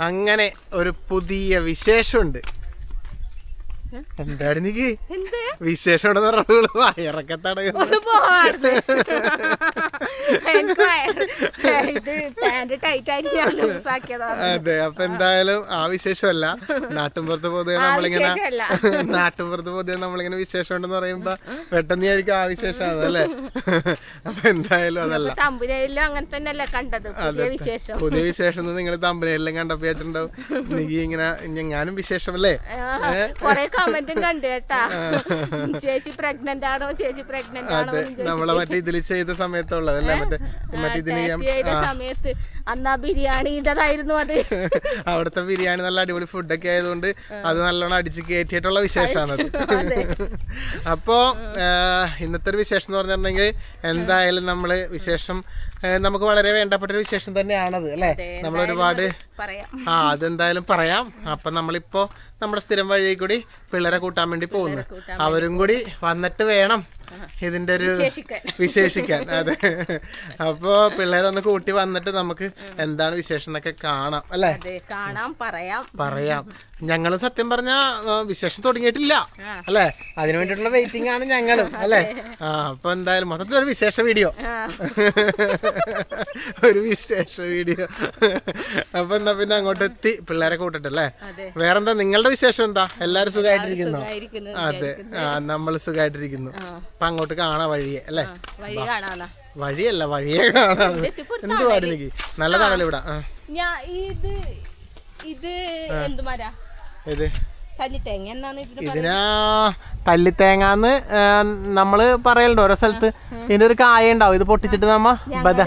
അങ്ങനെ ഒരു പുതിയ വിശേഷമുണ്ട്. എന്താണ് എനിക്ക് വിശേഷം ഉണ്ടെന്ന് പറഞ്ഞോളൂ? വയറൊക്കെ തടയുന്നു ഒന്ന് പോവാറുണ്ട് എനിക്ക് വയറ് ടൈറ്റ് ആയിട്ട് ഞാൻ ലൂസ് അതെ അപ്പൊ എന്തായാലും ആ വിശേഷമല്ല. നാട്ടിൻപുറത്ത് പൊതുവെ നമ്മളിങ്ങനെ. നാട്ടിൻപുറത്ത് പൊതുവെ നമ്മളിങ്ങനെ വിശേഷം ഉണ്ടെന്ന് പറയുമ്പോ പെട്ടെന്ന് ആയിരിക്കും ആ വിശേഷം അല്ലേ അപ്പൊ എന്തായാലും അതല്ല. അങ്ങനെ തന്നെയല്ലേ കണ്ടത്? പുതിയ വിശേഷം. നിങ്ങൾ തമ്പുരയിലും കണ്ടപ്പോ വെച്ചിട്ടുണ്ടാവും എനിക്ക് ഇങ്ങനെ ഞാനും വിശേഷമല്ലേ? കൊറേ കമന്റും കണ്ടു കേട്ടാ. ചേച്ചി പ്രഗ്നന്റ് ആണോ ചേച്ചി പ്രഗ്നന്റ് ആണോ നമ്മളെ മറ്റേ ഇതിൽ ചെയ്ത സമയത്തുള്ളതല്ലേ മറ്റേ മറ്റേ ഇതിന് സമയത്ത് അന്നാ ബിരിയാണിന്റെതായിരുന്നു അത്. അവിടുത്തെ ബിരിയാണി നല്ല അടിപൊളി ഫുഡൊക്കെ ആയതുകൊണ്ട് അത് നല്ലോണം അടിച്ച് കയറ്റിയിട്ടുള്ള വിശേഷമാണത്. അപ്പോ ഇന്നത്തെ ഒരു വിശേഷം എന്ന് പറഞ്ഞിട്ടുണ്ടെങ്കിൽ എന്തായാലും നമ്മൾ വിശേഷം നമുക്ക് വളരെ വേണ്ടപ്പെട്ട ഒരു വിശേഷം തന്നെയാണത് അല്ലേ? നമ്മൾ ഒരുപാട് ആ അതെന്തായാലും പറയാം. അപ്പൊ നമ്മളിപ്പോ നമ്മുടെ സ്ഥിരം വഴി കൂടി പിള്ളേരെ കൂട്ടാൻ വേണ്ടി പോകുന്നു. അവരും കൂടി വന്നിട്ട് വേണം ഇതിന്റെ ഒരു വിശേഷിക്കാൻ. അതെ. അപ്പോ പിള്ളേരൊന്ന് കൂട്ടി വന്നിട്ട് നമുക്ക് എന്താണ് വിശേഷം എന്നൊക്കെ കാണാം അല്ലെ? കാണാം പറയാം. പറയാം. ഞങ്ങളും സത്യം പറഞ്ഞ വിശേഷം തുടങ്ങിയിട്ടില്ല. അല്ലേ? അതിനു വേണ്ടിയിട്ടുള്ള വെയിറ്റിംഗ് ആണ് ഞങ്ങളും അല്ലേ? ആ അപ്പൊ എന്തായാലും മൊത്തത്തിൽ ഒരു വിശേഷ വീഡിയോ ഒരു വിശേഷ വീഡിയോ അപ്പൊ എന്നാ പിന്നെ അങ്ങോട്ട് എത്തി പിള്ളേരെ കൂട്ടട്ടല്ലേ? വേറെന്താ? നിങ്ങളുടെ വിശേഷം എന്താ? എല്ലാരും സുഖമായിട്ടിരിക്കുന്നു അതെ. ആ നമ്മൾ സുഖമായിട്ടിരിക്കുന്നു അപ്പൊ അങ്ങോട്ട് കാണാ വഴിയെ അല്ലേ? വഴിയല്ല വഴിയെ കാണാം. എന്ത് പാട് എനിക്ക് നല്ലതാണല്ലോ ഇവിടെ. ഇത് എന്തുമാരാ എന്ത് മരാ ഇത് ഇതിന് തല്ലിത്തേങ്ങാന്ന് നമ്മൾ പറയലുണ്ട് ഓരോ സ്ഥലത്ത്. ഇതിന്റെ ഒരു കായ ഉണ്ടാവും ഇത് പൊട്ടിച്ചിട്ട് നമ്മ ബദ.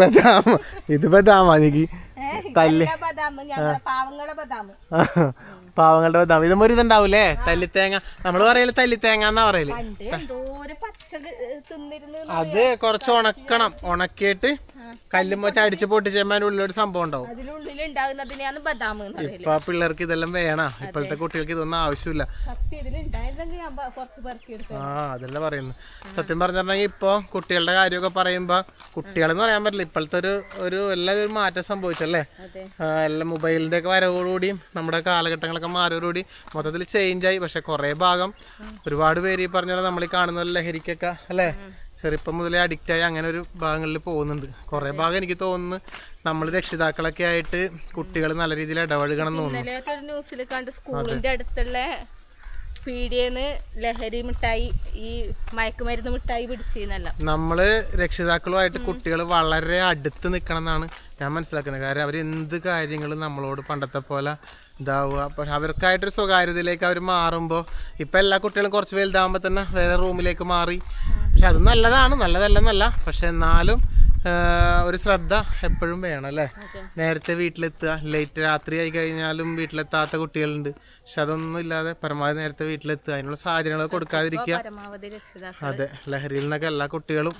ബദാം. ഇത് ബദാമാ എനിക്ക് തല്ലി. പാവങ്ങളുടെ ബദാം ഇത് ഒരു ഇതുണ്ടാവൂലേ? തല്ലിത്തേങ്ങ. നമ്മൾ പറയൽ തല്ലിത്തേങ്ങ എന്നാ പറയൽ അത് കുറച്ച് ഉണക്കണം. ഉണക്കിയിട്ട് കല്ലും വെച്ച് അടിച്ച് പൊട്ടിച്ചേമാൻ ഉള്ളൊരു ഉള്ളിലൊരു സംഭവം ഉണ്ടാവും. അതിനുള്ളിൽ ഉണ്ടാകുന്നതിനെയാണ് ബദാം എന്ന് ഇപ്പൊ ആ പിള്ളേർക്ക് ഇതെല്ലാം വേണം. ഇപ്പോഴത്തെ കുട്ടികൾക്ക് ഇതൊന്നും ആവശ്യമില്ല. പക്ഷെ ഇതിലുണ്ടായിരുന്നെങ്കിൽ ഞാൻ ആ അതല്ല പറയുന്നു. സത്യം പറഞ്ഞിട്ടുണ്ടെങ്കിൽ ഇപ്പൊ കുട്ടികളുടെ കാര്യമൊക്കെ പറയുമ്പോ കുട്ടികളെന്ന് പറയാൻ പറ്റില്ല. ഇപ്പോഴത്തെ ഒരു ഒരു എല്ലാ ഒരു മാറ്റം സംഭവിച്ചല്ലേ? അതെ. ആ, എല്ലാം മൊബൈലിന്റെ ഒക്കെ വരവോടുകൂടിയും നമ്മുടെ കാലഘട്ടങ്ങളൊക്കെ മാറിയോടുകൂടി മൊത്തത്തിൽ ചേഞ്ച് ആയി. പക്ഷെ കുറെ ഭാഗം ഒരുപാട് പേര് ഈ പറഞ്ഞ പോലെ നമ്മൾ ഈ കാണുന്ന പോലെ ലഹരിക്കൊക്കെ അല്ലേ ചെറുപ്പം മുതലേ അഡിക്റ്റ് ആയി അങ്ങനെ ഒരു ഭാഗങ്ങളിൽ പോകുന്നുണ്ട്. കുറേ ഭാഗം എനിക്ക് തോന്നുന്നു നമ്മൾ രക്ഷിതാക്കളൊക്കെ ആയിട്ട് കുട്ടികൾ നല്ല രീതിയിൽ ഇടപഴകണം എന്ന് തോന്നുന്നു. ന്യൂസിൽ കണ്ട് സ്കൂളിന്റെ അടുത്തുള്ള പീഡിയെന്ന് ലഹരി മിഠായി ഈ മയക്കുമരുന്ന് മിഠായി പിടിച്ചെന്നല്ല നമ്മൾ രക്ഷിതാക്കളുമായിട്ട് കുട്ടികൾ വളരെ അടുത്ത് നിൽക്കണം എന്നാണ് ഞാൻ മനസ്സിലാക്കുന്നത്. കാരണം അവർ എന്ത് കാര്യങ്ങളും നമ്മളോട് പണ്ടത്തെ പോലെ ഇതാവുക. പക്ഷെ അവർക്കായിട്ടൊരു സ്വകാര്യതയിലേക്ക് അവർ മാറുമ്പോൾ ഇപ്പം എല്ലാ കുട്ടികളും കുറച്ച് വലുതാകുമ്പോൾ തന്നെ വേറെ റൂമിലേക്ക് മാറി. പക്ഷെ അത് നല്ലതാണ്. നല്ലതല്ലെന്നല്ല. പക്ഷെ എന്നാലും ഒരു ശ്രദ്ധ എപ്പോഴും വേണം അല്ലേ? നേരത്തെ വീട്ടിലെത്തുക. ലേറ്റ് രാത്രി ആയി കഴിഞ്ഞാലും വീട്ടിലെത്താത്ത കുട്ടികളുണ്ട്. പക്ഷെ അതൊന്നും ഇല്ലാതെ പരമാവധി നേരത്തെ വീട്ടിലെത്തുക. അതിനുള്ള സാഹചര്യങ്ങൾ കൊടുക്കാതിരിക്കുക. അതെ. ലഹരിയിൽ നിന്നൊക്കെ എല്ലാ കുട്ടികളും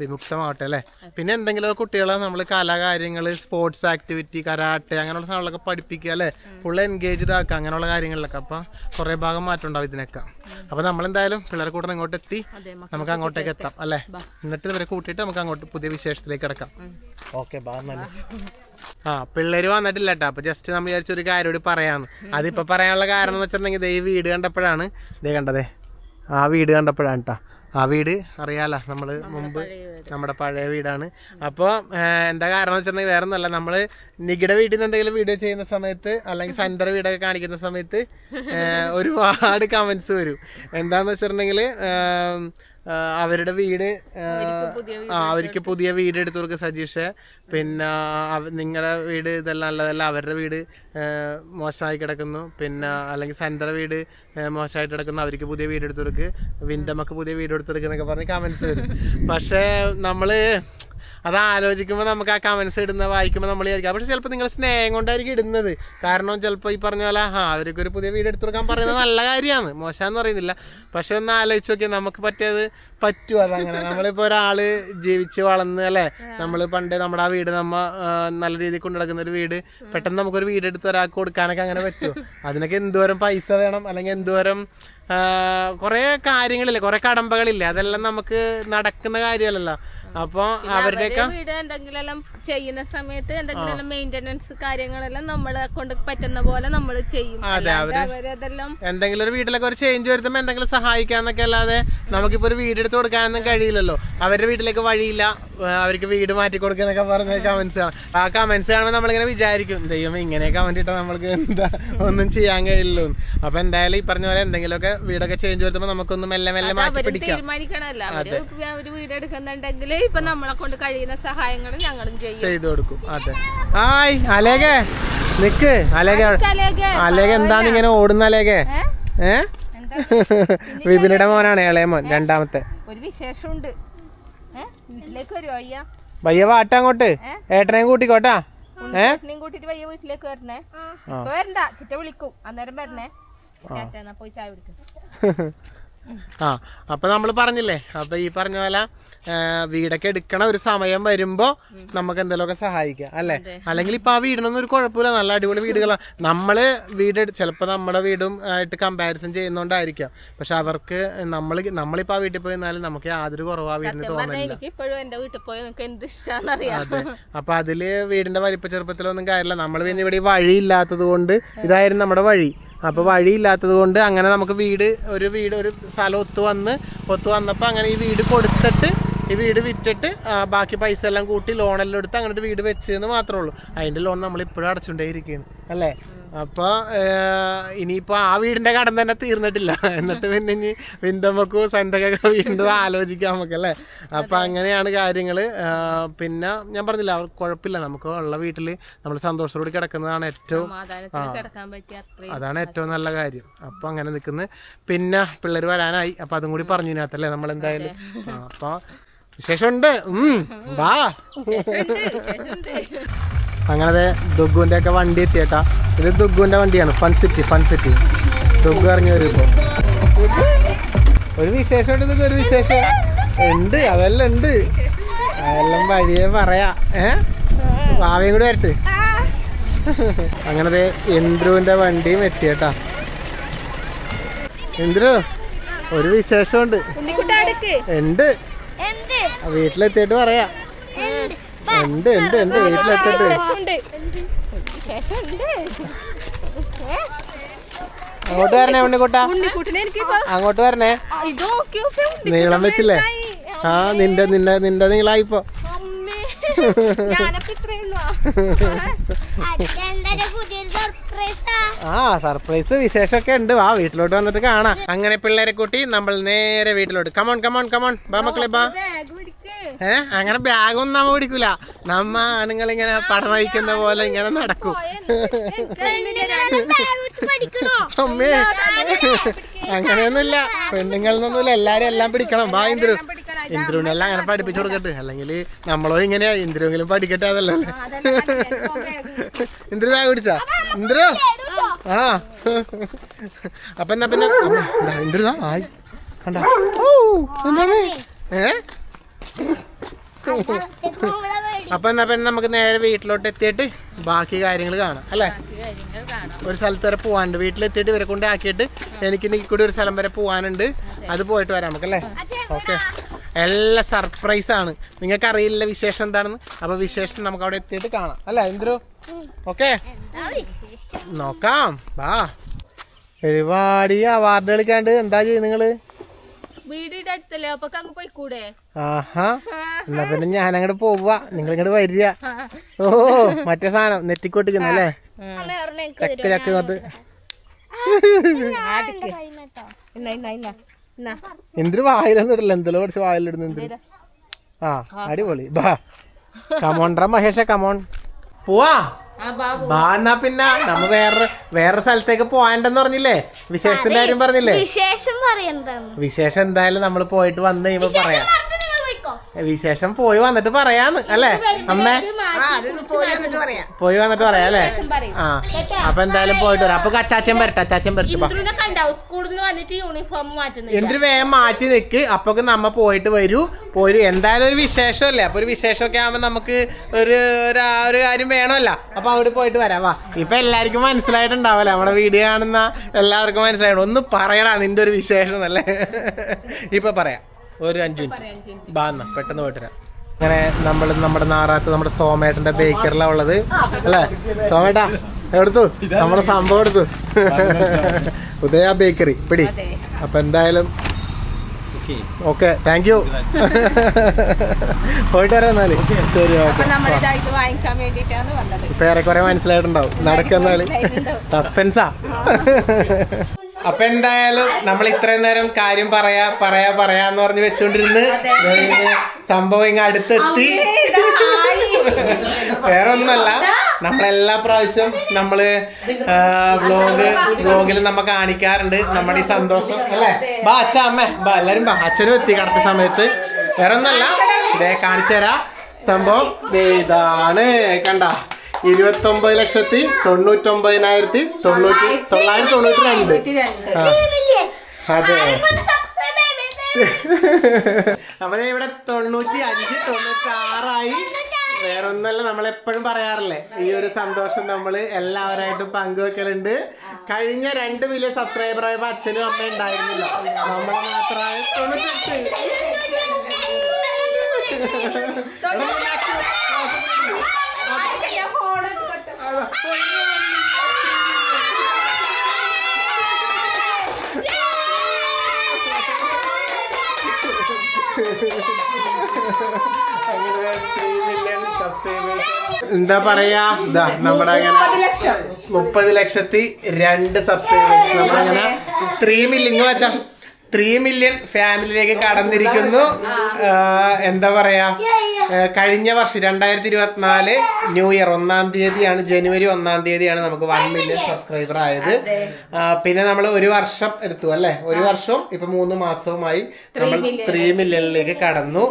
വിമുക്തമാവട്ടെ അല്ലേ? പിന്നെ എന്തെങ്കിലും കുട്ടികളെ നമ്മൾ കലാകാര്യങ്ങൾ സ്പോർട്സ് ആക്ടിവിറ്റി കരാട്ടെ അങ്ങനെയുള്ള സാധനങ്ങളൊക്കെ പഠിപ്പിക്കുക അല്ലേ? ഫുൾ എൻഗേജ്ഡ് ആക്കുക അങ്ങനെയുള്ള കാര്യങ്ങളിലൊക്കെ. അപ്പം കുറേ ഭാഗം മാറ്റം ഉണ്ടാവും ഇതിനൊക്കെ. അപ്പം നമ്മളെന്തായാലും പിള്ളേരെ കൂടെ ഇങ്ങോട്ട് എത്തി നമുക്ക് അങ്ങോട്ടേക്ക് എത്താം അല്ലേ? എന്നിട്ട് ഇവരെ കൂട്ടിയിട്ട് നമുക്ക് അങ്ങോട്ട് പുതിയ വിശേഷത്തിലേക്ക് കിടക്കാം. ഓക്കെ ബാ ആ പിള്ളേര് വന്നിട്ടില്ല കേട്ടോ അപ്പൊ ജസ്റ്റ് നമ്മൾ വിചാരിച്ച ഒരു കാര്യോട് പറയാന്ന്. അതിപ്പോ പറയാനുള്ള കാരണം എന്ന് വെച്ചിട്ടുണ്ടെങ്കിൽ ഈ വീട് കണ്ടപ്പോഴാണ്. ഇതേ കണ്ടതേ. ആ വീട് കണ്ടപ്പോഴാണ് കേട്ടോ ആ വീട് അറിയാലോ നമ്മൾ മുമ്പ് നമ്മുടെ പഴയ വീടാണ്. അപ്പോൾ എന്താ കാരണം വെച്ചാൽ വെച്ചിട്ടുണ്ടെങ്കിൽ വേറെ ഒന്നല്ല നമ്മൾ നികിട വീട്ടിൽ നിന്ന് എന്തെങ്കിലും വീഡിയോ ചെയ്യുന്ന സമയത്ത് അല്ലെങ്കിൽ സന്തര വീടൊക്കെ കാണിക്കുന്ന സമയത്ത് ഒരുപാട് കമന്റ്സ് വരും. എന്താന്ന് വെച്ചിട്ടുണ്ടെങ്കിൽ അവരുടെ വീട് ആ, അവർക്ക് പുതിയ വീട് എടുത്തു കൊടുക്കുക സജീഷ്. പിന്നെ നിങ്ങളുടെ വീട് ഇതെല്ലാം നല്ലതല്ല അവരുടെ വീട് മോശമായി കിടക്കുന്നു. പിന്നെ അല്ലെങ്കിൽ സെന്റർ വീട് മോശമായിട്ട് കിടക്കുന്നു അവർക്ക് പുതിയ വീട് എടുത്തു കൊടുക്കുക വിന്ദമ്മക്ക് പുതിയ വീട് എടുത്തു കൊടുക്കുക എന്നൊക്കെ പറഞ്ഞ് കമൻസ് വരും. പക്ഷേ നമ്മൾ അത് ആലോചിക്കുമ്പോൾ നമുക്ക് ആ കമൻസ് ഇടുന്ന വായിക്കുമ്പോൾ നമ്മൾ വിചാരിക്കും. പക്ഷെ ചിലപ്പോൾ നിങ്ങൾ സ്നേഹം കൊണ്ടായിരിക്കും ഇടുന്നത്. കാരണം ചിലപ്പോൾ ഈ പറഞ്ഞ പോലെ ആ അവർക്ക് ഒരു പുതിയ വീട് എടുത്തു കൊടുക്കാൻ പറയുന്നത് നല്ല കാര്യമാണ്. മോശമെന്ന് പറയുന്നില്ല. പക്ഷെ ഒന്ന് ആലോചിച്ച് നോക്കിയാൽ നമുക്ക് പറ്റിയത് പറ്റുമോ അതങ്ങനെ. നമ്മളിപ്പോൾ ഒരാൾ ജീവിച്ച് വളർന്ന് അല്ലേ? നമ്മൾ പണ്ട് നമ്മുടെ ആ വീട് നമ്മ നല്ല രീതിയിൽ കൊണ്ടു നടക്കുന്ന ഒരു വീട് പെട്ടെന്ന് നമുക്കൊരു വീട് എടുത്ത് ഒരാൾക്ക് കൊടുക്കാനൊക്കെ അങ്ങനെ പറ്റുമോ അതിനൊക്കെ എന്തോരം പൈസ വേണം. അല്ലെങ്കിൽ എന്തോരം കുറേ കാര്യങ്ങളില്ലേ? കുറേ കടമ്പകളില്ലേ? അതെല്ലാം നമുക്ക് നടക്കുന്ന കാര്യമല്ലല്ലോ. അപ്പൊ അവരുടെയൊക്കെ വീട് എന്തെങ്കിലും ചെയ്യുന്ന സമയത്ത് എന്തെങ്കിലും മെയിന്റനൻസ് കാര്യങ്ങളെല്ലാം നമ്മളെ കൊണ്ട് പറ്റുന്ന പോലെ നമ്മൾ ചെയ്യും. അതെ അവരെല്ലാം എന്തെങ്കിലും ഒരു വീട്ടിലൊക്കെ ഒരു ചേഞ്ച് വരുത്തുമ്പോൾ എന്തെങ്കിലും സഹായിക്കാന്നൊക്കെ അല്ലാതെ നമുക്കിപ്പോ ഒരു വീട് എടുത്ത് കൊടുക്കാനൊന്നും കഴിയില്ലല്ലോ. അവരുടെ വീട്ടിലേക്ക് വഴിയില്ല. അവർക്ക് വീട് മാറ്റി കൊടുക്കുന്നൊക്കെ പറഞ്ഞ കമന്റ്സ് കാണാം. ആ കമന്റ്സ് കാണുമ്പോൾ നമ്മളിങ്ങനെ വിചാരിക്കും ദൈവം ഇങ്ങനെ കമന്റ് ഇട്ടാൽ നമ്മൾക്ക് എന്താ ഒന്നും ചെയ്യാൻ കഴിയില്ലല്ലോ. അപ്പൊ എന്തായാലും ഈ പറഞ്ഞ പോലെ എന്തെങ്കിലുമൊക്കെ വീടൊക്കെ ചേഞ്ച് വരുത്തുമ്പോൾ നമുക്കൊന്ന് മെല്ലെ മെല്ലെ മാറ്റി പിടിക്കാം. ഒരു വീട് എടുക്കുന്നുണ്ടെങ്കിൽ ഇപ്പൊ നമ്മളെ കൊണ്ട് കഴിയുന്ന സഹായങ്ങൾ ഞങ്ങളും ചെയ്യും. ചെയ്തു കൊടുക്കും. അതെ. ഹായ് അലേഖേ. നിക്ക്. അലേഖ അലേഖ. എന്താണ് ഇങ്ങനെ ഓടുന്ന അലേഖ? ഏ? വിപിനിയുടെ മോനാണ് ഇളയ മോൻ രണ്ടാമത്തെ. ഒരു വിശേഷമുണ്ട്? വീട്ടിലേക്ക് വരുമോ അയ്യ? വയ്യ വാട്ട അങ്ങോട്ട്. ഏട്ടനെയും കൂട്ടിക്കോട്ടാ. ഏട്ടനെയും കൂട്ടിട്ട് വയ്യ വീട്ടിലേക്ക് വരണേ. വരണ്ട ചിറ്റ വിളിക്കും. അന്നേരം വരണേ. ചേട്ടാ, എന്നാ പോയി ചായ കുടിക്കും. ആ അപ്പൊ നമ്മൾ പറഞ്ഞില്ലേ അപ്പൊ ഈ പറഞ്ഞ പോലെ വീടൊക്കെ എടുക്കണ ഒരു സമയം വരുമ്പോ നമുക്ക് എന്തെങ്കിലുമൊക്കെ സഹായിക്കാം അല്ലേ? അല്ലെങ്കിൽ ഇപ്പൊ ആ വീടിനൊന്നും ഒരു കുഴപ്പമില്ല നല്ല അടിപൊളി വീടുകളാണ് നമ്മൾ വീട് ചിലപ്പോ നമ്മുടെ വീടും ആയിട്ട് കമ്പാരിസൺ ചെയ്യുന്നോണ്ടായിരിക്കാം. പക്ഷെ അവർക്ക് നമ്മൾ നമ്മളിപ്പോ ആ വീട്ടിൽ പോയി നിന്നാലും നമുക്ക് യാതൊരു കുറവ് ആ വീടിന് തോന്നുന്നില്ല അതെ. അപ്പൊ അതിൽ വീടിന്റെ വലിപ്പ ചെറുപ്പത്തിലൊന്നും കാര്യമില്ല. നമ്മൾ പിന്നെ ഇവിടെ വഴി ഇല്ലാത്തത് കൊണ്ട് ഇതായിരുന്നു നമ്മുടെ വഴി. അപ്പൊ വഴിയില്ലാത്തത് കൊണ്ട് അങ്ങനെ നമുക്ക് വീട് ഒരു വീട് ഒരു സ്ഥലം ഒത്തു വന്ന് ഒത്തു വന്നപ്പോൾ അങ്ങനെ ഈ വീട് കൊടുത്തിട്ട് ഈ വീട് വിറ്റിട്ട് ബാക്കി പൈസ എല്ലാം കൂട്ടി ലോണെല്ലാം എടുത്ത് അങ്ങനെ ഒരു വീട് വെച്ചെന്ന് മാത്രമേ ഉള്ളൂ. അതിന്റെ ലോൺ നമ്മൾ ഇപ്പോഴും അടച്ചുകൊണ്ടേ ഇരിക്കുകയാണ് അല്ലേ? അപ്പോൾ ഇനിയിപ്പോൾ ആ വീടിന്റെ കടം തന്നെ തീർന്നിട്ടില്ല. എന്നിട്ട് പിന്നെ ഇനി വിന്തമ്മക്കു സന്തകൊക്കെ വീണ്ടും ആലോചിക്കാം നമുക്കല്ലേ? അപ്പൊ അങ്ങനെയാണ് കാര്യങ്ങൾ പിന്നെ ഞാൻ പറഞ്ഞില്ല അവർ കുഴപ്പമില്ല. നമുക്ക് ഉള്ള വീട്ടിൽ നമ്മൾ സന്തോഷത്തോടെ കിടക്കുന്നതാണ് ഏറ്റവും അതാണ് ഏറ്റവും നല്ല കാര്യം. അപ്പോൾ അങ്ങനെ നിൽക്കുന്നത് പിന്നെ പിള്ളേർ വരാനായി. അപ്പൊ അതും കൂടി പറഞ്ഞു ഇതിനകത്തല്ലേ നമ്മൾ എന്തായാലും അപ്പൊ അപ്പോൾ വിശേഷമുണ്ട് വിശേഷമുണ്ട്. അങ്ങനെ ദുഗുവിന്റെ ഒക്കെ വണ്ടി എത്തിയേട്ടാ. ഇത് ദുഗുവിന്റെ വണ്ടിയാണ്. Fun city fun city Dugu ഇറങ്ങി വരും ഇപ്പൊ. ഒരു വിശേഷം ഉണ്ട് ദുഗു, ഒരു വിശേഷം. ഉണ്ട് അതെല്ലാം ഉണ്ട്. അതെല്ലാം വഴിയെ പറയാ. ഏ? ഭാവിയും കൂടി വരട്ടെ. അങ്ങനത്തെ ഇന്ദ്രുവിന്റെ വണ്ടിയും എത്തിയേട്ടാ. ഇന്ദ്രു ഒരു വിശേഷമുണ്ട്. ഉണ്ട്. വീട്ടിലെത്തിയിട്ട് പറയാ. ഉണ്ട് അങ്ങോട്ട് വരണേ ഉണ്ണിക്കുട്ട അങ്ങോട്ട് വരണേ നീളം വെച്ചില്ലേ ആ നിന്റെ നിന്റെ നിന്റെ നീളായിപ്പോ അമ്മേ ഞാനപ്പോ ഇത്രേ ഉള്ളൂ പുതിയൊരു സർപ്രൈസാ ആ സർപ്രൈസ് വിശേഷമൊക്കെ ഉണ്ട്. ആ വീട്ടിലോട്ട് വന്നിട്ട് കാണാം. അങ്ങനെ പിള്ളേരെ കൂട്ടി നമ്മൾ നേരെ വീട്ടിലോട്ട്. കമോൺ കമോൺ കമോൺ ബാ മക്കളെ ബാ ഏ അങ്ങനെ ബാഗൊന്നും നമ്മ പിടിക്കൂല. നമ്മ ആണുങ്ങൾ ഇങ്ങനെ പടം വഹിക്കുന്ന പോലെ ഇങ്ങനെ നടക്കും. അമ്മേ അങ്ങനെയൊന്നുമില്ല. പെണ്ണുങ്ങളൊന്നുമില്ല എല്ലാരും എല്ലാം പിടിക്കണം. ബാ ഇന്ദ്രു. ഇന്ദ്രുവിനെല്ലാം അങ്ങനെ പഠിപ്പിച്ചു കൊടുക്കട്ടെ. അല്ലെങ്കിൽ നമ്മളോ ഇങ്ങനെയാ. ഇന്ദ്രുവെങ്കിലും പഠിക്കട്ടെ അതല്ലേ ഇന്ദ്രു ബാഗ് പിടിച്ചാ? ഇന്ദ്രു? ആ. അപ്പൊ എന്നാ പിന്നെ ദാ, ആയി. ഏ? അപ്പൊ എന്നാ പിന്നെ നമുക്ക് നേരെ വീട്ടിലോട്ട് എത്തിയിട്ട് ബാക്കി കാര്യങ്ങൾ കാണാം അല്ലേ? ഒരു സ്ഥലത്ത് വരെ പോവാനുണ്ട്. വീട്ടിലെത്തിയിട്ട് ഇവരെ കൊണ്ട് ആക്കിയിട്ട് എനിക്ക് നീ കൂടി ഒരു സ്ഥലം വരെ പോവാനുണ്ട്. അത് പോയിട്ട് വരാം നമുക്കല്ലേ ഓക്കെ. എല്ലാം സർപ്രൈസ് ആണ്. നിങ്ങൾക്ക് അറിയില്ല വിശേഷം എന്താണെന്ന്. അപ്പൊ വിശേഷം നമുക്ക് അവിടെ എത്തിയിട്ട് കാണാം അല്ലേ എന്തോ ഓക്കെ നോക്കാം. വാ. ഒരുപാട് അവാർഡ് കളിക്കാണ്ട്. എന്താ ചെയ്യും നിങ്ങൾ? വീടിന്റെ അടുത്തല്ലേ? അപ്പൊ അങ്ങ് പോയിക്കൂടെ? ആഹാ. എന്നാ പിന്നെ ഞാൻ അങ്ങോട്ട് പോവുക നിങ്ങൾ ഇങ്ങോട്ട് വരിക. ഓ മറ്റേ സാധനം നെറ്റിക്കൊട്ടിക്കുന്ന അല്ലേ? ചക്ക് ചക്ക് എന്തിനു വായിലൊന്നും ഇടല്ല. എന്തെല്ലോ പഠിച്ച് വായിലിടുന്നു എന്തൊരു ആ അടിപൊളി. ബാ. കമോണ്ട മഹേഷ കമോൺ പോവാ. ആ ബാ എന്നാ പിന്നെ നമ്മ വേറെ വേറെ സ്ഥലത്തേക്ക് പോകാണ്ടെന്ന് പറഞ്ഞില്ലേ? വിശേഷത്തിന്റെ കാര്യം പറഞ്ഞില്ലേ? വിശേഷം വിശേഷം എന്തായാലും നമ്മൾ പോയിട്ട് വന്ന് കഴിയുമ്പോ പറയാം. വിശേഷം പോയി വന്നിട്ട് പറയാന്ന് അല്ലേ? അമ്മേ. പോയി വന്നിട്ട് പറയാം. അല്ലേ? ആ അപ്പൊ എന്തായാലും പോയിട്ട് വരാം. അപ്പൊ അച്ചാച്ചൻ വരട്ടെ അച്ചാച്ചൻ വരട്ടെ എന്തിനു വേഗം മാറ്റി നിക്ക്. അപ്പൊ നമ്മ പോയിട്ട് വരൂ. പോയി എന്തായാലും ഒരു വിശേഷമല്ലേ? അപ്പൊ ഒരു വിശേഷമൊക്കെ ആവുമ്പോ നമുക്ക് ഒരു ഒരു കാര്യം വേണമല്ല. അപ്പൊ അവിടെ പോയിട്ട് വരാം വാ. ഇപ്പൊ എല്ലാവർക്കും മനസ്സിലായിട്ടുണ്ടാവല്ലേ. നമ്മുടെ വീഡിയോ കാണുന്ന എല്ലാവർക്കും മനസ്സിലായിട്ട് ഒന്ന് പറയടാ നിന്റെ ഒരു വിശേഷം എന്നല്ലേ. ഇപ്പൊ പറയാം. ഒരു അഞ്ചു മിനിറ്റ്. ബാ എന്നാ പെട്ടെന്ന് പോയിട്ട് വരാം. അങ്ങനെ നമ്മൾ നമ്മുടെ നാറാത്ത് നമ്മുടെ സോമേട്ടന്റെ ബേക്കറിലാണ് ഉള്ളത്. അല്ലേ? സോമേട്ടാ എടുത്തു നമ്മുടെ സംഭവം എടുത്തു. ഉദയ ബേക്കറി പിടി. അപ്പൊ എന്തായാലും ഓക്കെ താങ്ക് യു പോയിട്ട് വരാം എന്നാൽ. ശരി ഓക്കെ. നമ്മൾ ഇതായിട്ട് വാങ്ങിക്കാൻ വേണ്ടിട്ടാണ് വന്നത്. ഇപ്പൊ ഏറെക്കുറെ മനസ്സിലായിട്ടുണ്ടാവും. നടക്കുന്നാൽ സസ്പെൻസാ അപ്പൊ എന്തായാലും നമ്മൾ ഇത്രയും നേരം കാര്യം പറയാ പറയാ പറയാന്ന് പറഞ്ഞ് വെച്ചോണ്ടിരുന്ന് സംഭവം ഇങ്ങ അടുത്തെത്തി. വേറെ ഒന്നല്ല നമ്മളെല്ലാ പ്രാവശ്യം നമ്മൾ വ്ലോഗ് വ്ലോഗിൽ നമ്മ കാണിക്കാറുണ്ട്. നമ്മുടെ ഈ സന്തോഷം അല്ലേ? ബാ അച്ഛ അമ്മ. ബാ എല്ലാരും ബാ. അച്ഛനും എത്തി കറക്റ്റ് സമയത്ത്. വേറെ ഒന്നല്ല കാണിച്ചു തരാ. സംഭവം. ഇതാണ്. കണ്ട. ഇരുപത്തൊമ്പത് ലക്ഷത്തി തൊണ്ണൂറ്റൊമ്പതിനായിരത്തി തൊണ്ണൂറ്റി തൊള്ളായിരത്തി തൊണ്ണൂറ്റി രണ്ട് അതെ. അപ്പൊ ഇവിടെ തൊണ്ണൂറ്റി അഞ്ച് തൊണ്ണൂറ്റി ആറായി വേറെ ഒന്നല്ല നമ്മൾ എപ്പോഴും പറയാറില്ലേ ഈ ഒരു സന്തോഷം നമ്മൾ എല്ലാവരായിട്ടും പങ്കുവെക്കലുണ്ട്. കഴിഞ്ഞ രണ്ട് വലിയ സബ്സ്ക്രൈബർ ആയപ്പോ അച്ഛനും അമ്മയും ഉണ്ടായിരുന്നില്ല. നമ്മൾ മാത്രമായി തൊണ്ണൂറ്റെട്ട്. എന്താ പറയാ? ഇതാ നമ്മുടെ അങ്ങനെ മുപ്പത് ലക്ഷത്തി രണ്ട് സബ്സ്ക്രൈബേഴ്സ് നമ്മളങ്ങനെ ത്രീ മില്യൺ വെച്ചാ ത്രീ മില്യൺ ഫാമിലിയിലേക്ക് കടന്നിരിക്കുന്നു. എന്താ പറയാ? കഴിഞ്ഞ വർഷം രണ്ടായിരത്തി ഇരുപത്തിനാല് ന്യൂ ഇയർ ഒന്നാം തീയതിയാണ് ജനുവരി ഒന്നാം തീയതിയാണ് നമുക്ക് വൺ മില്യൺ സബ്സ്ക്രൈബർ ആയത്. പിന്നെ നമ്മൾ ഒരു വർഷം എടുത്തു അല്ലെ? ഒരു വർഷവും ഇപ്പൊ മൂന്ന് മാസവുമായി നമ്മൾ ത്രീ മില്യണിലേക്ക് കടന്നു.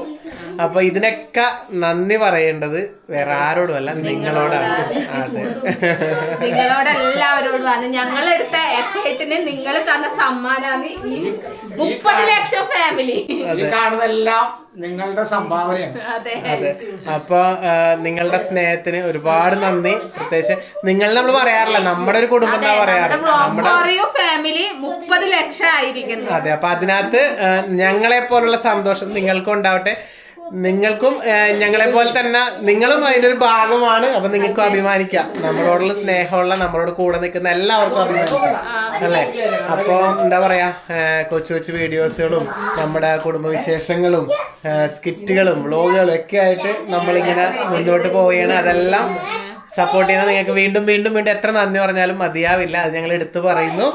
അപ്പൊ ഇതിനൊക്കെ നന്ദി പറയേണ്ടത് വേറെ ആരോടും അല്ല നിങ്ങളോടാണ് അതെ. നിങ്ങളോട് എല്ലാവരോടുമാണ് ഞങ്ങൾ എടുത്ത എഫേർട്ടിന് നിങ്ങൾ തന്ന സമ്മാനാണ് ഈ മുപ്പത് ലക്ഷം ഫാമിലി. കാണുന്നതെല്ലാം നിങ്ങളുടെ സംഭാവനയാണ്. അതെ. അപ്പൊ നിങ്ങളുടെ സ്നേഹത്തിന് ഒരുപാട് നന്ദി. പ്രത്യേകിച്ച് നിങ്ങൾ നമ്മൾ പറയാറില്ല നമ്മുടെ ഒരു കുടുംബം എന്താ പറയാറ്? നമ്മുടെ ഫാമിലി മുപ്പത് ലക്ഷം ആയിരിക്കുന്നു. അതെ അപ്പൊ അതിനകത്ത് ഞങ്ങളെ പോലുള്ള സന്തോഷം നിങ്ങൾക്കും ഉണ്ടാവട്ടെ. നിങ്ങൾക്കും ഞങ്ങളെ പോലെ തന്നെ നിങ്ങളും അതിനൊരു ഒരു ഭാഗമാണ്. അപ്പൊ നിങ്ങൾക്കും അഭിമാനിക്കാം. നമ്മളോടുള്ള സ്നേഹമുള്ള നമ്മളോട് കൂടെ നിൽക്കുന്ന എല്ലാവർക്കും അഭിമാനിക്കാം. അല്ലേ? അപ്പൊ എന്താ പറയാ കൊച്ചു കൊച്ചു വീഡിയോസുകളും നമ്മുടെ കുടുംബവിശേഷങ്ങളും വിശേഷങ്ങളും സ്കിറ്റുകളും വ്ളോഗുകളും ഒക്കെ ആയിട്ട് നമ്മളിങ്ങനെ മുന്നോട്ട് പോവുകയാണ്. അതെല്ലാം സപ്പോർട്ട് ചെയ്യുന്ന നിങ്ങൾക്ക് വീണ്ടും വീണ്ടും വീണ്ടും എത്ര നന്ദി പറഞ്ഞാലും മതിയാവില്ല. അത് ഞങ്ങൾ എടുത്തു പറയുന്നു.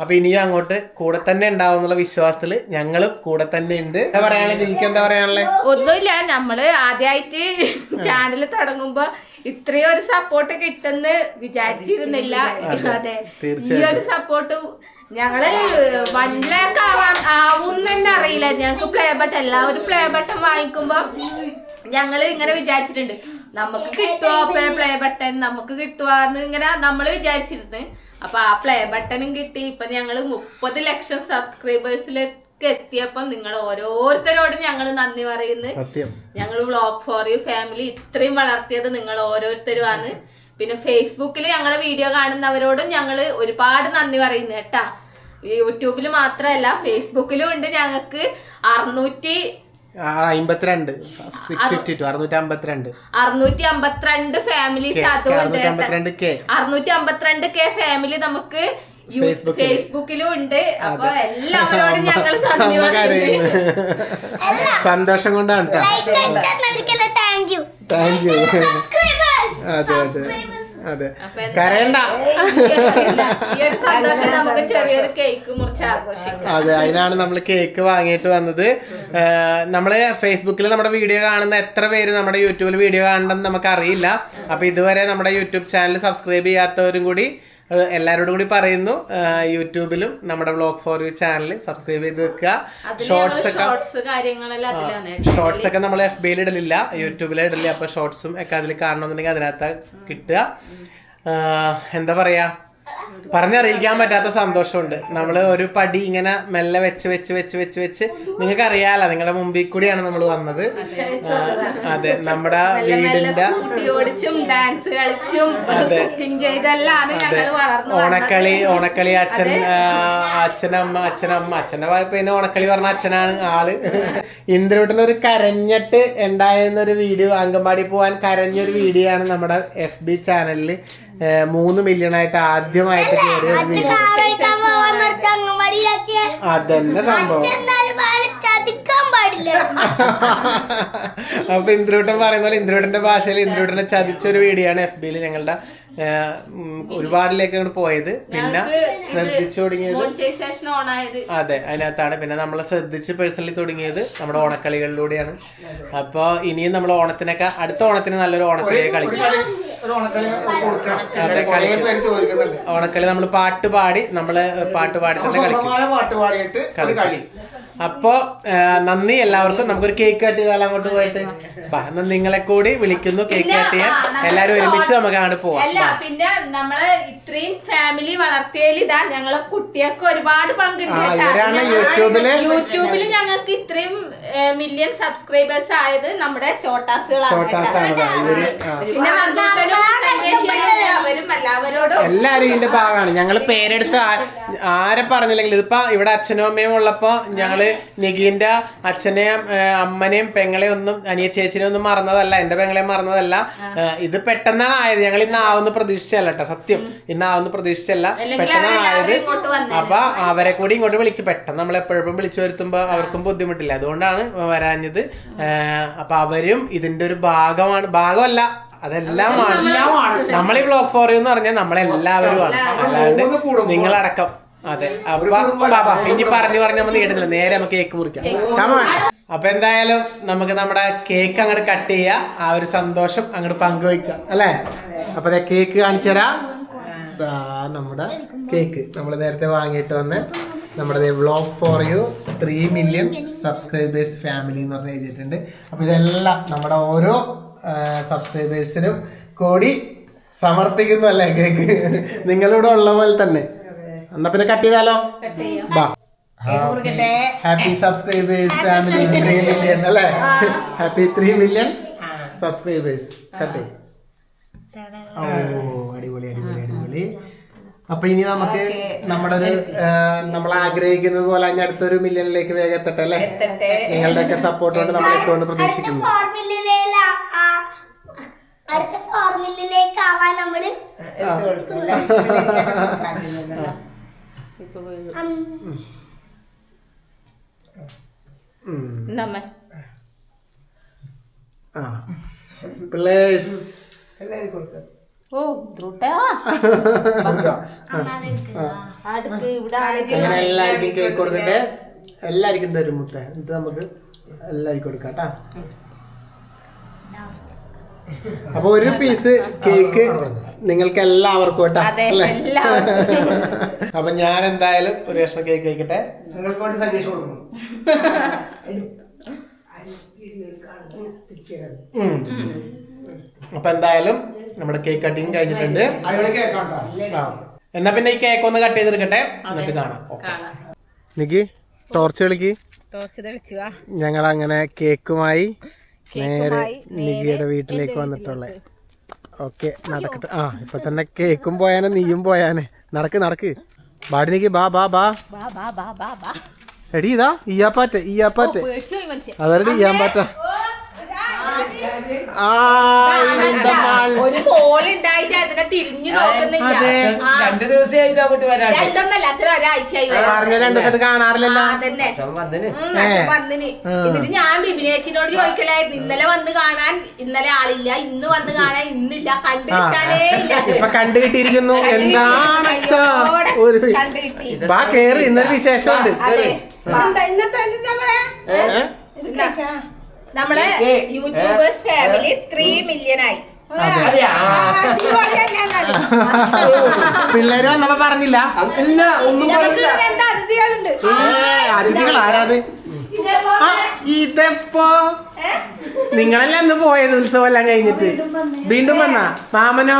അപ്പൊ ഇനിയും അങ്ങോട്ട് കൂടെ തന്നെ ഉണ്ടാവും എന്നുള്ള വിശ്വാസത്തിൽ ഞങ്ങളും കൂടെ തന്നെ ഉണ്ട്. എന്താ പറയാനുള്ളത്? നിങ്ങൾക്ക് എന്താ പറയാനുള്ളത് ഒന്നുമില്ല. നമ്മൾ ആദ്യമായിട്ട് ചാനൽ തുടങ്ങുമ്പോ ഇത്രയും ഒരു സപ്പോർട്ട് കിട്ടുന്ന വിചാരിച്ചിരുന്നില്ല. അതെ ഈ ഒരു സപ്പോർട്ട് ഞങ്ങൾ വൺ ലാക്ക് ആവാൻ ആവും തന്നെ അറിയില്ല. ഞങ്ങൾക്ക് പ്ലേ ബട്ടൺ എല്ലാവരും പ്ലേ ബട്ടൺ വാങ്ങിക്കുമ്പോ ഞങ്ങൾ ഇങ്ങനെ വിചാരിച്ചിട്ടുണ്ട്. നമുക്ക് കിട്ടുവോ? പ്ലേ ബട്ടൺ നമുക്ക് കിട്ടുവാന്ന് ഇങ്ങനെ നമ്മൾ വിചാരിച്ചിരുന്നു. അപ്പൊ ആ പ്ലേ ബട്ടണും കിട്ടി. ഇപ്പൊ ഞങ്ങൾ മുപ്പത് ലക്ഷം സബ്സ്ക്രൈബേഴ്സിലേക്ക് എത്തിയപ്പോ നിങ്ങൾ ഓരോരുത്തരോടും ഞങ്ങൾ നന്ദി പറയുന്നു. സത്യം. ഞങ്ങൾ വ്ളോഗ് ഫോർ യു ഫാമിലി ഇത്രയും വളർത്തിയത് നിങ്ങൾ ഓരോരുത്തരുമാണ് പിന്നെ ഫേസ്ബുക്കിൽ ഞങ്ങളെ വീഡിയോ കാണുന്നവരോടും ഞങ്ങൾ ഒരുപാട് നന്ദി പറയുന്നു കേട്ടാ. യൂട്യൂബിൽ മാത്രമല്ല ഫേസ്ബുക്കിലും ഉണ്ട് ഞങ്ങൾക്ക് അറുന്നൂറ്റി അമ്പത്തിരണ്ട് സിക്സ് ഫിഫ്റ്റി ടു അറുന്നൂറ്റി അമ്പത്തിരണ്ട് അറുന്നൂറ്റി അമ്പത്തിരണ്ട് ഫാമിലീസ് അറുന്നൂറ്റി കെ അറുന്നൂറ്റി അമ്പത്തിരണ്ട് കെ ഫാമിലി നമുക്ക് ഫേസ്ബുക്കിൽ. ഉണ്ട്. അപ്പൊ എല്ലാവരോടും ഞങ്ങൾ നന്ദി പറയുന്നു കരയുന്നു. സന്തോഷം കൊണ്ടാണ് thank you thank you subscribers അതെ അതെ. അതെ. കരയണ്ട. ഈ ഒരു സന്തോഷം നമുക്ക് ചെറിയൊരു കേക്ക് മുറിച്ച് ആഘോഷിക്കാം. അതെ അതിനാണ് നമ്മൾ കേക്ക് വാങ്ങിയിട്ട് വന്നത്. നമ്മൾ ഫേസ്ബുക്കിൽ നമ്മുടെ വീഡിയോ കാണുന്ന എത്ര പേര് നമ്മുടെ യൂട്യൂബിൽ വീഡിയോ കാണണമെന്ന് നമുക്ക് അറിയില്ല അപ്പൊ ഇതുവരെ നമ്മുടെ യൂട്യൂബ് ചാനൽ സബ്സ്ക്രൈബ് ചെയ്യാത്തവരും കൂടി എല്ലാവരോടും കൂടി പറയുന്നു. യൂട്യൂബിലും നമ്മുടെ blog for you channel subscribe ചെയ്ത് വെക്കുക. ഷോർട്സ് ഒക്കെ ഷോർട്സ് ഒക്കെ നമ്മൾ എഫ് ബിയിൽ ഇടലില്ല. യൂട്യൂബിൽ ഇടലില്ല. അപ്പൊ ഷോർട്സും ഒക്കെ അതിൽ കാണണമെന്നുണ്ടെങ്കിൽ അതിനകത്ത് കിട്ടുക. എന്താ പറയാ? പറഞ്ഞറിയിക്കാൻ പറ്റാത്ത സന്തോഷമുണ്ട്. നമ്മൾ ഒരു പടി ഇങ്ങനെ മെല്ലെ വെച്ച് വെച്ച് വെച്ച് വെച്ച് വെച്ച് നിങ്ങൾക്ക് അറിയാലോ നിങ്ങളുടെ മുമ്പിൽ കൂടിയാണ് നമ്മൾ വന്നത്. അതെ നമ്മുടെ വീടിന്റെ ഡാൻസ് കളിച്ചും അതെ. ഓണക്കളി ഓണക്കളി അച്ഛൻ അച്ഛനമ്മ അച്ഛനമ്മ അച്ഛന്റെ വായ്പ പിന്നെ ഓണക്കളി പറഞ്ഞ അച്ഛനാണ് ആൾ. ഇന്ദ്രൂട്ടിന് ഒരു കരഞ്ഞിട്ട് ഉണ്ടായിരുന്ന ഒരു വീഡിയോ അങ്കമാടി പോവാൻ കരഞ്ഞൊരു വീഡിയോ ആണ് നമ്മുടെ എഫ് ബി ചാനലിൽ മൂന്ന് മില്യൺ ആയിട്ട് ആദ്യമായിട്ട് കയറിയ ഒരു വീഡിയോ അതന്നെ സംഭവം. അപ്പൊ ഇന്ദ്രൂട്ടൻ പറയുന്ന പോലെ ഇന്ദ്രൂട്ടന്റെ ഭാഷയിൽ ഇന്ദ്രൂട്ടനെ ചതിച്ചൊരു വീഡിയോ ആണ് എഫ് ബിയിൽ ഞങ്ങളുടെ ഒരുപാടിലേക്ക് അങ്ങോട്ട് പോയത്. പിന്നെ ശ്രദ്ധിച്ചു തുടങ്ങിയത് അതെ അതിനകത്താണ്. പിന്നെ നമ്മൾ ശ്രദ്ധിച്ച് പേഴ്സണലി തുടങ്ങിയത് നമ്മുടെ ഓണക്കളികളിലൂടെയാണ്. അപ്പോൾ ഇനിയും നമ്മൾ ഓണത്തിനൊക്കെ അടുത്ത ഓണത്തിന് നല്ലൊരു ഓണക്കളി ഒരു കളിക്കും. അതെ, ഓണക്കളി നമ്മൾ പാട്ട് പാടി നമ്മൾ പാട്ട് പാടി തന്നെ കളിക്കും. അപ്പോ നന്ദി എല്ലാവർക്കും. നമുക്കൊരു കേക്ക് കട്ട് ചെയ്താലും അങ്ങോട്ട് പോയിട്ട്? നിങ്ങളെ കൂടി വിളിക്കുന്നു കേക്ക് കട്ട് ചെയ്യാൻ. എല്ലാരും ഒരുമിച്ച് നമുക്ക് അങ്ങോട്ട് പോവാം. അല്ല പിന്നെ നമ്മൾ ഇത്രയും ഫാമിലി വളർത്തിയതിൽ ഇതാ ഞങ്ങളെ കുട്ടിയൊക്കെ ഒരുപാട് ഞങ്ങൾ യൂട്യൂബിൽ. യൂട്യൂബിൽ ഞങ്ങൾക്ക് ഇത്രയും മില്യൺ സബ്സ്ക്രൈബേഴ്സ് ആയത് നമ്മുടെ ചോട്ടാസുകളാണ്. പിന്നെ അവരും എല്ലാവരോടും എല്ലാരും ഇതിന്റെ ഭാഗമാണ്. ഞങ്ങൾ പേരെടുത്ത് ആരെ പറഞ്ഞില്ലെങ്കിൽ ഇതിപ്പോ ഇവിടെ അച്ഛനും അമ്മയും ഉള്ളപ്പോ ഞങ്ങൾ നിഗീന്റെ അച്ഛനെയും ഏ, അമ്മനെയും പെങ്ങളെയും ഒന്നും അനിയ ചേച്ചിനെ ഒന്നും മറന്നതല്ല. എന്റെ പെങ്ങളെ മറന്നതല്ല. ഇത് പെട്ടെന്നാണ് ആയത്. ഞങ്ങൾ ഇന്ന് ആവുന്ന പ്രതീക്ഷിച്ചല്ല കേട്ടോ സത്യം. ഇന്ന് ആവുന്ന പ്രതീക്ഷിച്ചല്ല പെട്ടെന്നാണ് ആയത്. അപ്പൊ അവരെ കൂടി ഇങ്ങോട്ട് വിളിക്കും. പെട്ടെന്ന് നമ്മൾ എപ്പോഴും വിളിച്ചു വരുത്തുമ്പോ അവർക്കും ബുദ്ധിമുട്ടില്ല. അതുകൊണ്ടാണ് വരാഞ്ഞത്. അപ്പൊ അവരും ഇതിന്റെ ഒരു ഭാഗമാണ്. ഭാഗമല്ല അതെല്ലാമാണ്. നമ്മൾ ഈ ബ്ലോക്ക് ഫോർ എന്ന് പറഞ്ഞാൽ നമ്മളെല്ലാവരുമാണ്. അല്ലാണ്ട് നിങ്ങളടക്കം. അതെ. അപ്പൊ ഇനി പറഞ്ഞു പറഞ്ഞ് നമ്മൾ നീട്ടുന്നില്ല നേരെ നമുക്ക് കേക്ക് മുറിക്കാം. അപ്പൊ എന്തായാലും നമുക്ക് നമ്മുടെ കേക്ക് അങ്ങോട്ട് കട്ട് ചെയ്യാം. ആ ഒരു സന്തോഷം അങ്ങോട്ട് പങ്കുവയ്ക്കാം. അല്ലേ? അപ്പൊ ദേ കേക്ക് കാണിച്ചു തരാം. ദാ നമ്മുടെ കേക്ക് നമ്മൾ നേരത്തെ വാങ്ങിയിട്ട് വന്ന് നമ്മുടെ vlog for you three million subscribers family എന്ന് പറഞ്ഞ് എഴുതിയിട്ടുണ്ട്. അപ്പൊ ഇതെല്ലാം നമ്മുടെ ഓരോ സബ്സ്ക്രൈബേഴ്സിനും കൂടി സമർപ്പിക്കുന്നു അല്ലേ കേക്ക്? നിങ്ങളിവിടെ ഉള്ള പോലെ തന്നെ. എന്നാ പിന്നെ കട്ട് ചെയ്താലോ happy subscribers family three million അല്ലേ happy three million subscribers cut ഓ അടിപൊളി അടിപൊളി അടിപൊളി അപ്പൊ ഇനി നമുക്ക് നമ്മുടെ ഒരു നമ്മൾ ആഗ്രഹിക്കുന്നത് പോലെ അതിന് അടുത്തൊരു മില്യണിലേക്ക് വേഗം എത്തട്ടെ അല്ലേ നിങ്ങളുടെ ഒക്കെ സപ്പോർട്ട് കൊണ്ട് നമ്മൾ എത്തുകൊണ്ട് പ്രതീക്ഷിക്കുന്നു അടുത്ത ഫോർമുലയിലേക്ക് ആവാൻ നമ്മൾ ഇപ്പൊ വീഴും. നമ്മ. ആ. പിള്ളേഴ്സ്. ഓ ദ്രുട്ടാ. ഇവിടെ എല്ലാവർക്കും കേക്ക് കൊടുത്തിട്ട് എല്ലാവർക്കും തരും മുത്ത. എന്നിട്ട് നമുക്ക് എല്ലാവർക്കും കൊടുക്കാം കേട്ടാ. അപ്പൊ ഒരു പീസ് കേക്ക് നിങ്ങൾക്ക് എല്ലാവർക്കും കേട്ടാ അല്ലേ? എല്ലാവർക്കും. അപ്പൊ ഞാൻ എന്തായാലും ഒരു കഷ്ണം കേക്ക് കഴിക്കട്ടെ നിങ്ങൾക്ക് വേണ്ടി സജീഷ് കൊടുക്കുന്നു ഉം. അപ്പൊ എന്തായാലും നമ്മുടെ കേക്ക് കട്ടിങ് കഴിഞ്ഞിട്ടുണ്ട്. എന്നാ പിന്നെ ഈ കേക്ക് ഒന്ന് കട്ട് ചെയ്തെടുക്കട്ടെ. എന്നിട്ട് കാണാം. നിക്ക് ടോർച്ച് കളിക്ക്. ടോർച്ച് തെളിച്ചു വാ. ഞങ്ങൾ അങ്ങനെ കേക്കുമായി നേരെ നികിയുടെ വീട്ടിലേക്ക് വന്നിട്ടുള്ളേ ഓക്കെ നടക്കട്ടെ. ആ ഇപ്പൊ തന്നെ കേക്കും പോയാനെ നീയും പോയാനെ. നടക്ക് നടക്ക്. ബാടിനിക്ക് ബാ ബാ ബാ. എടീ ഇതാ ഇയാപ്പാറ്റ ഇയാപ്പാറ്റ അതരടി ഇയാൻ പാറ്റ ഒരു മോൾ അതിനെ തിരിഞ്ഞു നോക്കുന്നില്ല. അങ്ങോട്ട് എന്നിട്ട് ഞാൻ ബിബിനേച്ചിനോട് ചോദിക്കലായിരുന്നു ഇന്നലെ വന്ന് കാണാൻ ഇന്നലെ ആളില്ല ഇന്ന് വന്ന് കാണാൻ ഇന്നില്ല കണ്ടു കിട്ടാനേ കണ്ടു കിട്ടിയിരിക്കുന്നു. എന്താണ് ഒരു കേറി ഇന്നലെ വിശേഷമുണ്ട്. ഇന്നത്തെ നമ്മളെ യൂട്യൂബേഴ്സ് ഫാമിലി ത്രീ മില്യൺ ആയി. അതെയാ പിള്ളേര് വന്നപ്പോ പറഞ്ഞില്ല. രണ്ട് അതിഥികളുണ്ട്. അതിഥികൾ ആരാത്? ഇതെപ്പോ? നിങ്ങളല്ലേ അന്ന് പോയത് ഉത്സവം എല്ലാം കഴിഞ്ഞിട്ട്? വീണ്ടും വന്നാ. മാമനോ?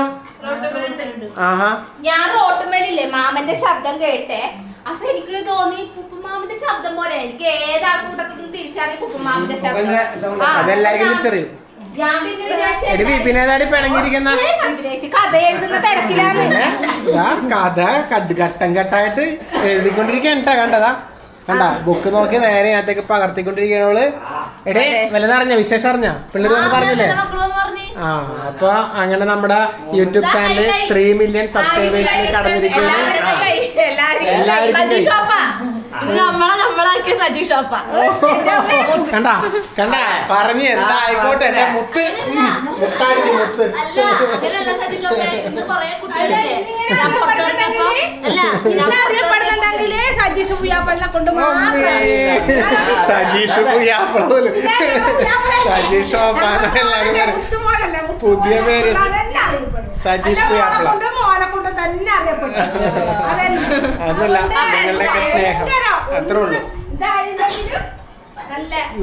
ആഹാ. ഞാൻ റോട്ടുമേലില്ലേ മാമന്റെ ശബ്ദം കേട്ടെ. അപ്പൊ എനിക്ക് തോന്നി പുപ്പുമാമിന്റെ ശബ്ദം പോലെ. എനിക്ക് ഏതാ കൂട്ടത്തിൽ നിന്ന് തിരിച്ചറിയും പുപ്പുമാമിന്റെ ശബ്ദം. ആ, അതെല്ലാവർക്കും ഞാൻ- തിരിച്ചറിയും. ഞാൻ പിന്നെ വിചാരിച്ചു എടി വിപിനേതാടി പിണങ്ങിയിരിക്കുന്ന? കഥ എഴുതുന്ന തിരക്കിലാണ്. ആ കഥ കട്- ഘട്ടം ഘട്ടമായിട്ട് എഴുതിക്കൊണ്ടിരിക്കണ്ട കണ്ടതാ കണ്ട ബുക്ക് നോക്കി നേരെ അതൊക്കെ പകർത്തിക്കൊണ്ടിരിക്കണോൾ എടേ വലുതറിഞ്ഞ? വിശേഷം അറിഞ്ഞ പിള്ളേർ പറഞ്ഞില്ലേ? ആ അപ്പൊ അങ്ങനെ നമ്മുടെ യൂട്യൂബ് ചാനൽ ത്രീ മില്യൺ സബ്സ്ക്രൈബേഴ്സിൽ കടന്നിരിക്കുന്നു. എല്ലാവർക്കും നമ്മളെ നമ്മളാക്കിയ സജി ഷോപ്പാ കണ്ട കണ്ട. പറഞ്ഞു എന്താ ആയിക്കോട്ടെ എന്റെ മുത്ത്. മുത്താടി മുത്ത്. അല്ല അങ്ങനെയല്ല സജി ഷോപ്പേ ഇന്ന് കൊറേ കുട്ടികളില്ലേ ഞാൻ പുറത്തിറങ്ങിയപ്പോ അല്ല അറിയപ്പെടുന്നുണ്ടെങ്കിൽ സജീഷ് കൊണ്ട് സജീഷ് പുയ്യാപ്പള. സജീഷ് എല്ലാരും പുതിയ പേര് സജീഷ് പുയ്യാപ്പള. മോനെ കൊണ്ട് തന്നെ അറിയപ്പെട്ടു അതല്ല നിങ്ങളുടെ നിങ്ങളുടെയൊക്കെ സ്നേഹം. അത്രേ ഉള്ളൂ.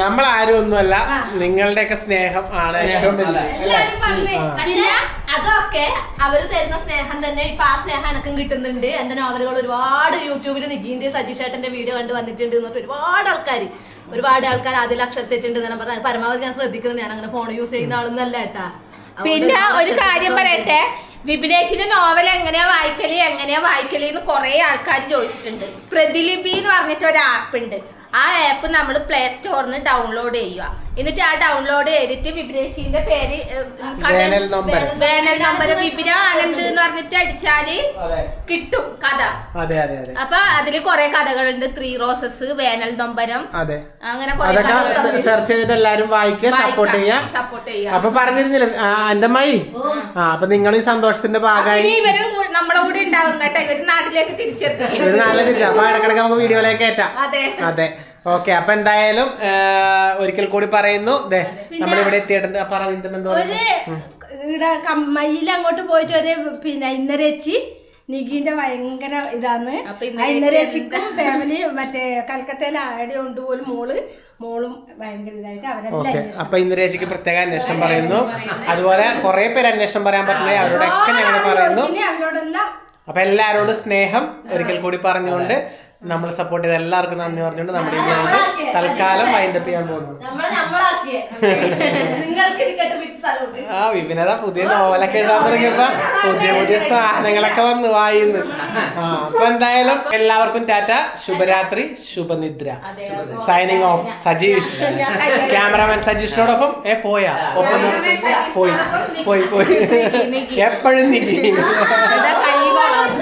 നമ്മൾ ആരും ഒന്നുമല്ല നിങ്ങളുടെയൊക്കെ സ്നേഹം ആണ് ഏറ്റവും വലിയ അതൊക്കെ അവർ തരുന്ന സ്നേഹം തന്നെ ഇപ്പൊ ആ സ്നേഹം എനക്കും കിട്ടുന്നുണ്ട്. എന്റെ നോവലുകൾ ഒരുപാട് യൂട്യൂബിൽ നിജീന്റെ സജീഷ് ഏട്ടന്റെ വീഡിയോ കണ്ട് വന്നിട്ടുണ്ട് എന്നിട്ട് ഒരുപാട് ആൾക്കാർ ഒരുപാട് ആൾക്കാർ അതിൽ അക്ഷരത്തെറ്റുണ്ട് എന്ന് പറഞ്ഞാൽ പരമാവധി ഞാൻ ശ്രദ്ധിക്കുന്നത്. ഞാൻ അങ്ങനെ ഫോൺ യൂസ് ചെയ്യുന്ന ആളൊന്നല്ല ഏട്ടാ പിന്നെ ഒരു കാര്യം പറയട്ടെ. വിപിനേച്ചിന്റെ നോവൽ എങ്ങനെയാ വായിക്കൽ എങ്ങനെയാ വായിക്കൽ എന്ന് കുറെ ആൾക്കാർ ചോദിച്ചിട്ടുണ്ട്. പ്രതിലിപി എന്ന് പറഞ്ഞിട്ട് ഒരു ആപ്പ് ഉണ്ട്. ആ ആപ്പ് നമ്മൾ പ്ലേ സ്റ്റോറിൽ നിന്ന് ഡൗൺലോഡ് ചെയ്യുക. എന്നിട്ട് ആ ഡൗൺലോഡ് ചെയ്തിട്ട് വിപിനേച്ചിന്റെ പേര് വേനൽ നമ്പർ. വിപിന ആനന്ദ് എന്ന് പറഞ്ഞിട്ട് അടിച്ചാൽ കിട്ടും കഥ. അതെ അതെ അതെ. അപ്പൊ അതിൽ കൊറേ കഥകളുണ്ട്. ത്രീ റോസസ് വേനൽ നൊമ്പരം അതെ. അങ്ങനെ സെർച്ച് ചെയ്തിട്ട് എല്ലാരും വായിക്കുക സപ്പോർട്ട് ചെയ്യാം സപ്പോർട്ട് ചെയ്യാം അപ്പൊ പറഞ്ഞിരുന്നില്ല എന്റെ അമ്മായി ആ അപ്പൊ നിങ്ങൾ ഈ സന്തോഷത്തിന്റെ ഭാഗമായി. ഇവരും നമ്മുടെ കൂടെ ഉണ്ടാവും കേട്ടോ. ഇവർ നാട്ടിലേക്ക് തിരിച്ചെത്തും. ഇവർ നല്ല തിരിച്ചു അപ്പൊ ഇടക്കിടക്ക് നമുക്ക് വീഡിയോയിലേക്ക് ഏറ്റാം അതെ. അതെ. ഓക്കെ അപ്പൊ എന്തായാലും ഒരിക്കൽ കൂടി പറയുന്നു. ദേ നമ്മളിവിടെ എത്തിയിട്ടുണ്ട്. കമ്മയിൽ അങ്ങോട്ട് പോയിട്ട് ഒരു പിന്നെ ഇന്നരച്ചി നിഗിന്റെ ഭയങ്കര ഇതാണ്. ഇന്നരച്ചിക്കും ഫാമിലി മറ്റേ കൽക്കത്തയിൽ ആടെ ഉണ്ട് പോലും മോൾ. മോളും ഭയങ്കര ഇതായിട്ട് അവരെല്ലാം. അപ്പൊ ഇന്ദിരേച്ചിക്ക് പ്രത്യേക അന്വേഷണം പറയുന്നു. അതുപോലെ കുറെ പേര് അന്വേഷണം പറയാൻ പറ്റില്ല? അവരോടൊക്കെ ഞങ്ങൾ പറയുന്നു. അവരോടെല്ലാം അപ്പൊ എല്ലാരോടും സ്നേഹം ഒരിക്കൽ കൂടി പറഞ്ഞുകൊണ്ട്. നമ്മൾ സപ്പോർട്ട് ചെയ്ത എല്ലാവർക്കും നന്ദി പറഞ്ഞുകൊണ്ട് നമ്മുടെ ഈ വീഡിയോ തൽക്കാലം വൈൻഡപ്പ് ചെയ്യാൻ പോകുന്നു. ആ വിപിനത പുതിയ നോവലൊക്കെ എഴുതാൻ തുടങ്ങിയപ്പോ പുതിയ പുതിയ സാധനങ്ങളൊക്കെ വന്ന് വായിന്ന്. ആ അപ്പൊ എന്തായാലും എല്ലാവർക്കും ടാറ്റ. ശുഭരാത്രി ശുഭനിദ്ര. Signing off Sajeesh. ക്യാമറാമാൻ സജീഷിനോടൊപ്പം ഏ പോയാ. ഒപ്പം പോയി. പോയി പോയി. എപ്പോഴും നിക്കി.